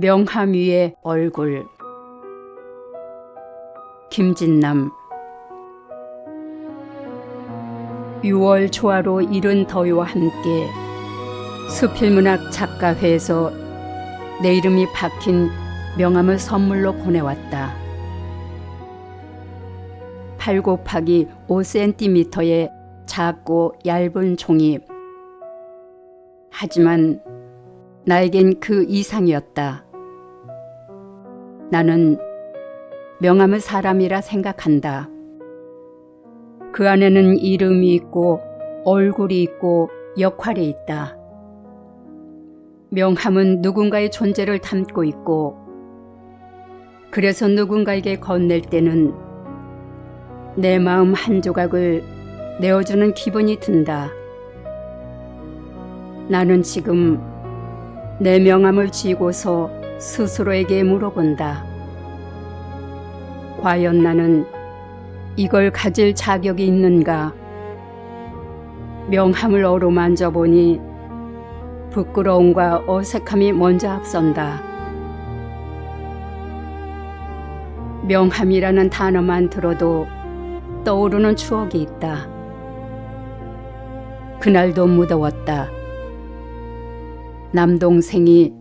명함 위의 얼굴 김진남 6월 초하로 이른 더위와 함께 수필문학 작가회에서 내 이름이 박힌 명함을 선물로 보내왔다. 8 곱하기 5cm의 작고 얇은 종이. 하지만 나에겐 그 이상이었다. 나는 명함을 사람이라 생각한다. 그 안에는 이름이 있고 얼굴이 있고 역할이 있다. 명함은 누군가의 존재를 담고 있고 그래서 누군가에게 건넬 때는 내 마음 한 조각을 내어주는 기분이 든다. 나는 지금 내 명함을 쥐고서 스스로에게 물어본다. 과연 나는 이걸 가질 자격이 있는가? 명함을 어루만져 보니 부끄러움과 어색함이 먼저 앞선다. 명함이라는 단어만 들어도 떠오르는 추억이 있다. 그날도 무더웠다. 남동생이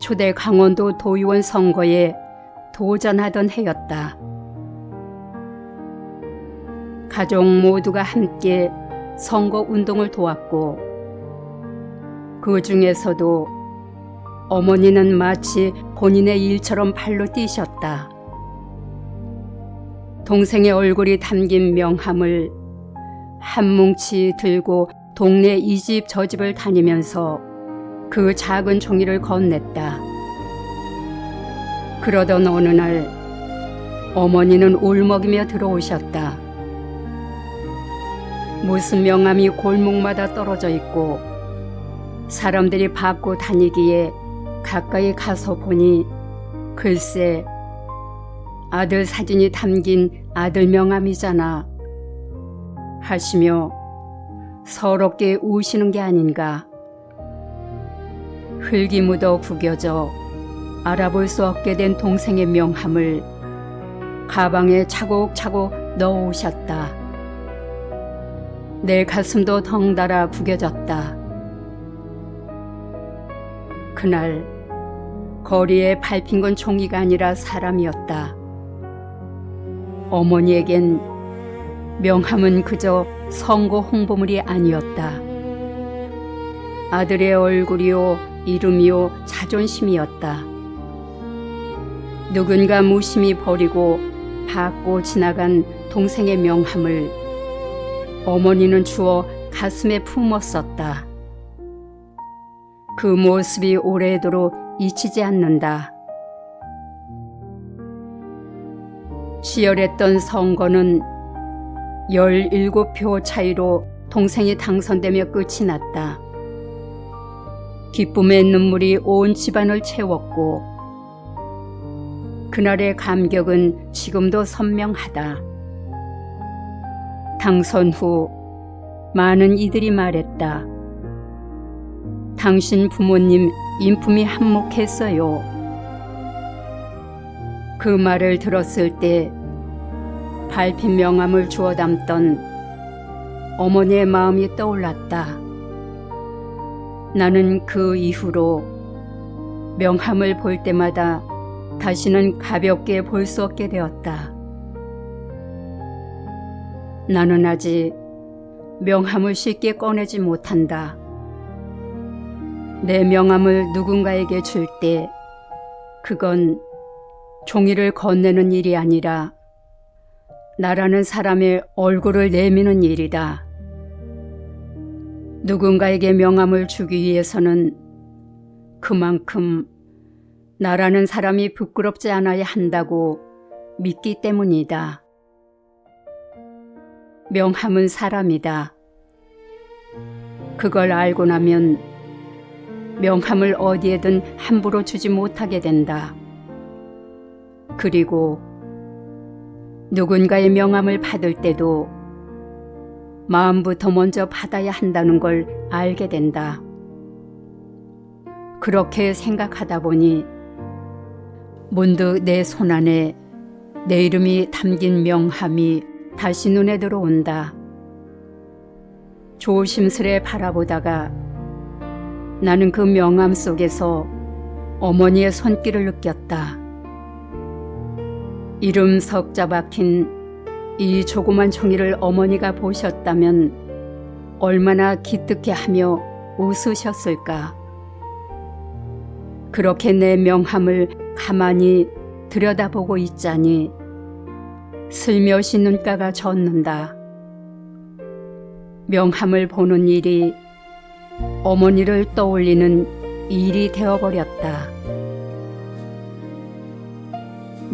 초대 강원도 도의원 선거에 도전하던 해였다. 가족 모두가 함께 선거 운동을 도왔고 그 중에서도 어머니는 마치 본인의 일처럼 발로 뛰셨다. 동생의 얼굴이 담긴 명함을 한 뭉치 들고 동네 이 집 저 집을 다니면서 그 작은 종이를 건넸다. 그러던 어느 날 어머니는 울먹이며 들어오셨다. 무슨 명함이 골목마다 떨어져 있고 사람들이 받고 다니기에 가까이 가서 보니 글쎄 아들 사진이 담긴 아들 명함이잖아 하시며 서럽게 우시는 게 아닌가 흙이 묻어 구겨져 알아볼 수 없게 된 동생의 명함을 가방에 차곡차곡 넣어 오셨다. 내 가슴도 덩달아 구겨졌다. 그날 거리에 밟힌 건 종이가 아니라 사람이었다. 어머니에겐 명함은 그저 선거 홍보물이 아니었다. 아들의 얼굴이요, 이름이요, 자존심이었다. 누군가 무심히 버리고 받고 지나간 동생의 명함을 어머니는 주어 가슴에 품었었다. 그 모습이 오래도록 잊히지 않는다. 치열했던 선거는 17표 차이로 동생이 당선되며 끝이 났다. 기쁨의 눈물이 온 집안을 채웠고 그날의 감격은 지금도 선명하다. 당선 후 많은 이들이 말했다. 당신 부모님 인품이 한몫했어요. 그 말을 들었을 때 밟힌 명함을 주워 담던 어머니의 마음이 떠올랐다. 나는 그 이후로 명함을 볼 때마다 다시는 가볍게 볼 수 없게 되었다. 나는 아직 명함을 쉽게 꺼내지 못한다. 내 명함을 누군가에게 줄 때 그건 종이를 건네는 일이 아니라 나라는 사람의 얼굴을 내미는 일이다. 누군가에게 명함을 주기 위해서는 그만큼 나라는 사람이 부끄럽지 않아야 한다고 믿기 때문이다. 명함은 사람이다. 그걸 알고 나면 명함을 어디에든 함부로 주지 못하게 된다. 그리고 누군가의 명함을 받을 때도 마음부터 먼저 받아야 한다는 걸 알게 된다. 그렇게 생각하다 보니 문득 내 손안에 내 이름이 담긴 명함이 다시 눈에 들어온다. 조심스레 바라보다가 나는 그 명함 속에서 어머니의 손길을 느꼈다. 이름 석자 박힌 이 조그만 종이를 어머니가 보셨다면 얼마나 기특해 하며 웃으셨을까. 그렇게 내 명함을 가만히 들여다보고 있자니 슬며시 눈가가 젖는다. 명함을 보는 일이 어머니를 떠올리는 일이 되어버렸다.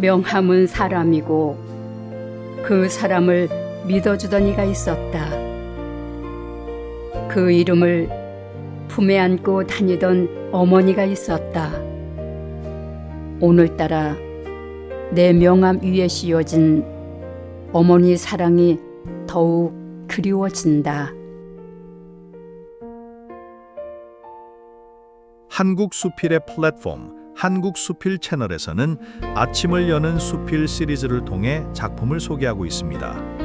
명함은 사람이고 그 사람을 믿어주던 이가 있었다. 그 이름을 품에 안고 다니던 어머니가 있었다. 오늘따라 내 명함 위에 씌워진 어머니 사랑이 더욱 그리워진다. 한국 수필의 플랫폼 한국 수필 채널에서는 아침을 여는 수필 시리즈를 통해 작품을 소개하고 있습니다.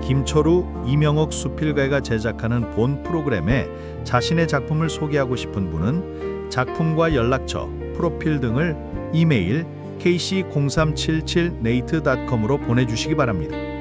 김철우, 이명옥 수필가가 제작하는 본 프로그램에 자신의 작품을 소개하고 싶은 분은 작품과 연락처, 프로필 등을 이메일 kc0377nate.com으로 보내주시기 바랍니다.